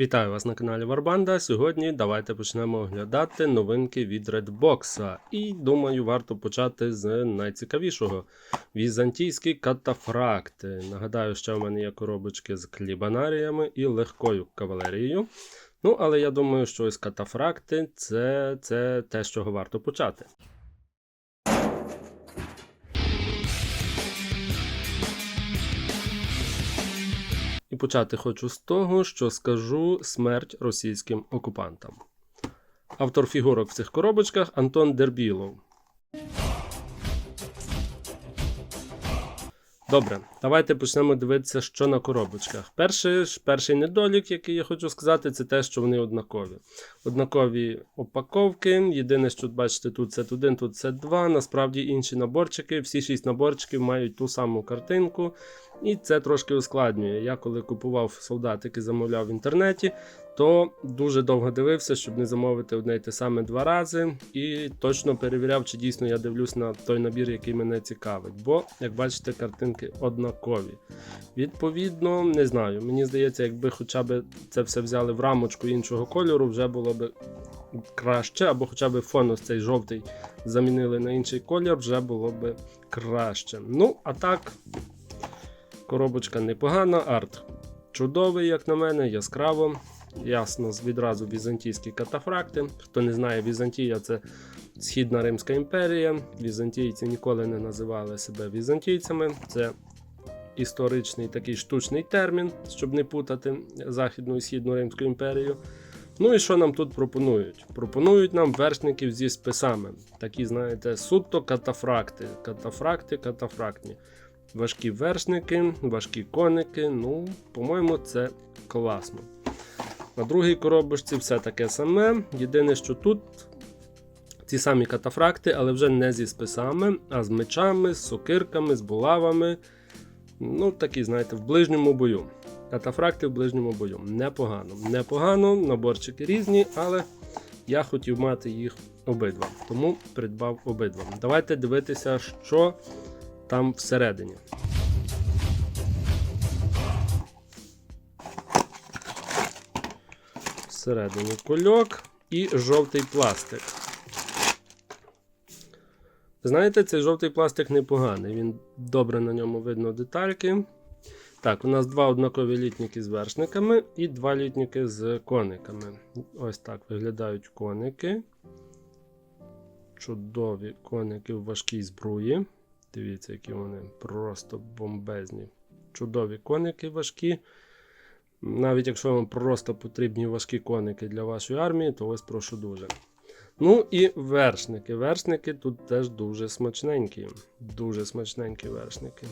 Вітаю вас на каналі Варбанда. Сьогодні давайте почнемо оглядати новинки від Redbox. І думаю, варто почати з найцікавішого: візантійські катафракти. Нагадаю, що в мене є коробочки з клібанаріями і легкою кавалерією. Ну, але я думаю, що ось катафракти це, це те, з чого варто почати. Почати хочу з того, що скажу смерть російським окупантам. Автор фігурок в цих коробочках Антон Дербілов. Добре, давайте почнемо дивитися, що на коробочках. Перший, перший недолік, який я хочу сказати, це те, що вони однакові. Однакові упаковки. Єдине, що бачите, тут це 1, тут це 2. Насправді інші наборчики, всі 6 наборчиків мають ту саму картинку. І це трошки ускладнює. Я коли купував солдатики, замовляв в інтернеті, то дуже довго дивився, щоб не замовити одне й те саме два рази. І точно перевіряв, чи дійсно я дивлюсь на той набір, який мене цікавить. Бо, як бачите, картинки однакові. Відповідно, не знаю. Мені здається, якби хоча б це все взяли в рамочку іншого кольору, вже було б краще, або хоча б фон ось цей жовтий замінили на інший колір, вже було б краще. Ну, а так, коробочка непогана, арт чудовий, як на мене, яскраво. Ясно, відразу візантійські катафракти. Хто не знає, Візантія це Східна Римська імперія. Візантійці ніколи не називали себе візантійцями. Це історичний такий штучний термін, щоб не путати Західну і Східну Римську імперію. Ну і що нам тут пропонують? Пропонують нам вершників зі списами. Такі, знаєте, суто катафракти. Катафракти, катафрактні. Важкі вершники, важкі коники. Ну, по-моєму, це класно. На другій коробочці все таке саме. Єдине, що тут ті самі катафракти, але вже не зі списами, а з мечами, з сокирками, з булавами. Ну, такі, знаєте, в ближньому бою. Катафракти в ближньому бою. Непогано. Непогано, наборчики різні, але я хотів мати їх обидва. Тому придбав обидва. Давайте дивитися, що там всередині. Всередині кульок і жовтий пластик. Знаєте, цей жовтий пластик непоганий. Він добре на ньому видно детальки. Так, у нас два однакові літніки з вершниками і два літніки з кониками. Ось так виглядають коники. Чудові коники в важкій збруї. Дивіться, які вони просто бомбезні. Чудові коники важкі. Навіть якщо вам просто потрібні важкі коники для вашої армії, то ось прошу дуже. Ну і вершники. Вершники тут теж дуже смачненькі. Дуже смачненькі вершники.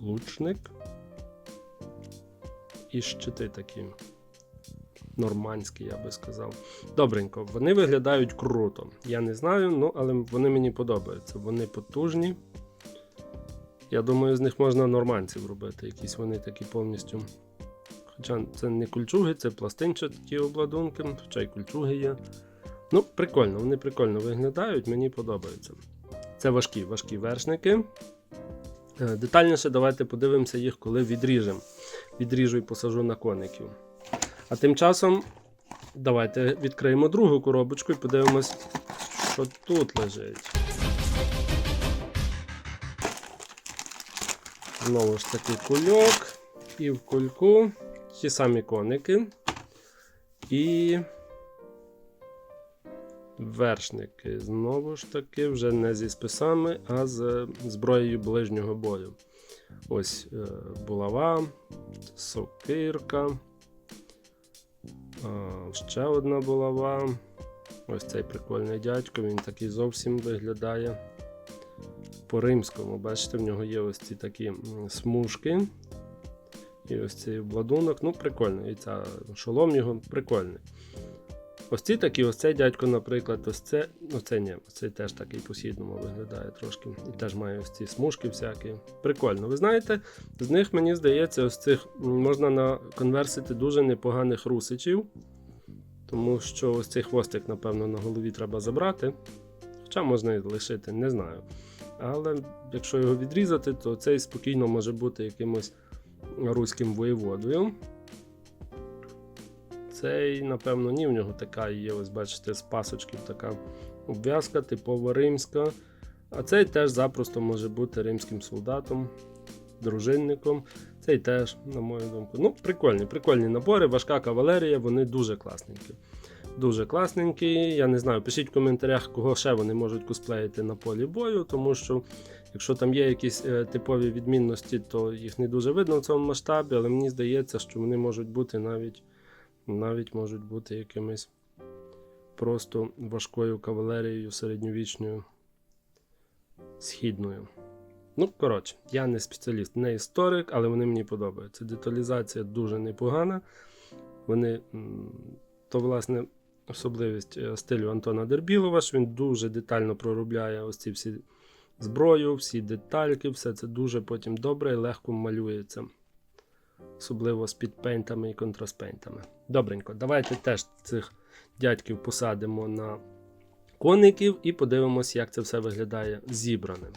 Лучник. І щити такі. Нормандські, я би сказав. Добренько, вони виглядають круто. Я не знаю, ну, але вони мені подобаються. Вони потужні. Я думаю, з них можна нормандців робити. Якісь вони такі повністю. Хоча це не кульчуги, це пластинчаті обладунки, хоча й кульчуги є. Ну, прикольно, вони прикольно виглядають, мені подобаються. Це важкі, важкі вершники. Е, Детальніше давайте подивимося їх, коли відріжемо. Відріжу і посажу на коників. А тим часом давайте відкриємо другу коробочку і подивимось, що тут лежить. Знову ж таки кульок. І в кульку ті самі коники. І вершники. Знову ж таки, вже не зі списами, а з зброєю ближнього бою. Ось е, булава, сокирка. А, ще одна булава. Ось цей прикольний дядько, він такий зовсім виглядає по-римському. Бачите, в нього є ось ці такі смужки. І ось цей обладунок. Ну, прикольний. І ця шолом його прикольний. Ось ці такі, ось цей дядько, наприклад, ось це. Ну, це ні, цей теж такий по-східному виглядає трошки. І теж має ось ці смужки всякі. Прикольно. Ви знаєте, з них, мені здається, ось цих можна наконверсити дуже непоганих русичів. Тому що ось цей хвостик, напевно, на голові треба забрати. Хоча можна і лишити, не знаю. Але якщо його відрізати, то цей спокійно може бути якимось руським воєводою. Цей, напевно, ні, в нього така є, ось бачите, з пасочків така обв'язка, типова римська. А цей теж запросто може бути римським солдатом, дружинником. Цей теж, на мою думку. Ну, прикольні, прикольні набори, важка кавалерія, вони дуже класненькі. Дуже класненькі. Я не знаю, пишіть в коментарях, кого ще вони можуть косплеїти на полі бою, тому що якщо там є якісь е, типові відмінності, то їх не дуже видно в цьому масштабі, але мені здається, що вони можуть бути навіть, навіть можуть бути якимись просто важкою кавалерією середньовічною східною. Ну, коротше, я не спеціаліст, не історик, але вони мені подобаються. Деталізація дуже непогана. Вони, то, власне, особливість е, стилю Антона Дербілова, що він дуже детально проробляє ось ці всі зброю, всі детальки, все це дуже потім добре і легко малюється. Особливо з підпейнтами і контраспейнтами. Добренько, давайте теж цих дядьків посадимо на коників і подивимось, як це все виглядає зібраним.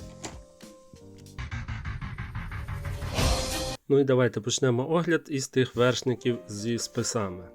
Ну і давайте почнемо огляд із тих вершників зі списами.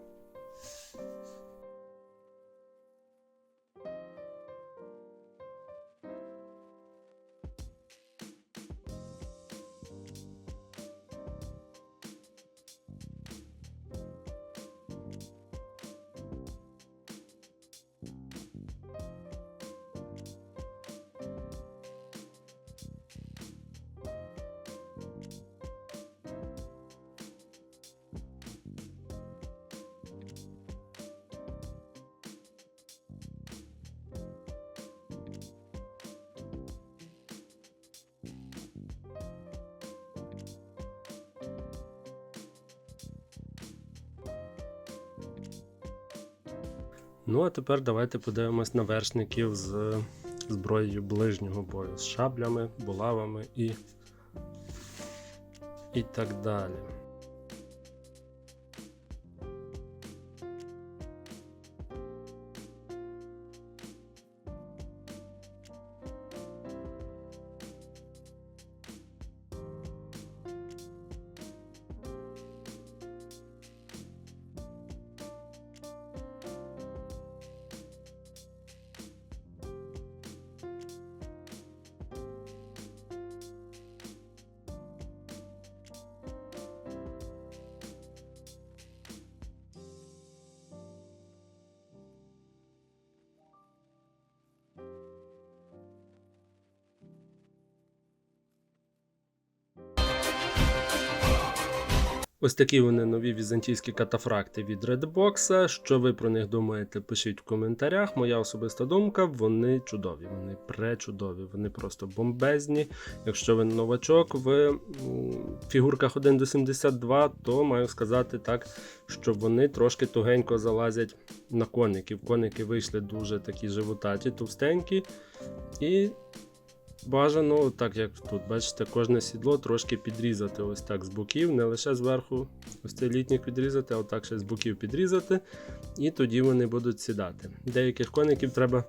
Ну, а тепер давайте подивимось на вершників з зброєю ближнього бою, з шаблями, булавами і, і так далі. Ось такі вони нові візантійські катафракти від Redbox. Що ви про них думаєте, пишіть в коментарях. Моя особиста думка, вони чудові, вони пречудові, вони просто бомбезні. Якщо ви новачок в фігурках 1 до 72, то маю сказати так, що вони трошки тугенько залазять на коників. Коники вийшли дуже такі животаті, товстенькі. І Бажано, так як тут, бачите, кожне сідло трошки підрізати ось так з боків, не лише зверху ось цей літнік підрізати, а отак ще з боків підрізати, і тоді вони будуть сідати. Деяких коників треба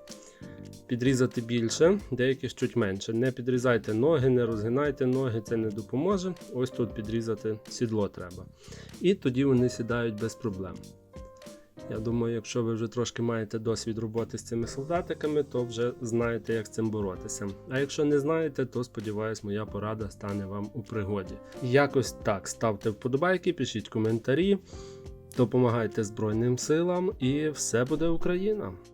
підрізати більше, деяких чуть менше. Не підрізайте ноги, не розгинайте ноги, це не допоможе. Ось тут підрізати сідло треба. І тоді вони сідають без проблем. Я думаю, якщо ви вже трошки маєте досвід роботи з цими солдатиками, то вже знаєте, як з цим боротися. А якщо не знаєте, то сподіваюсь, моя порада стане вам у пригоді. Якось так, ставте вподобайки, пишіть коментарі, допомагайте Збройним силам, і все буде Україна!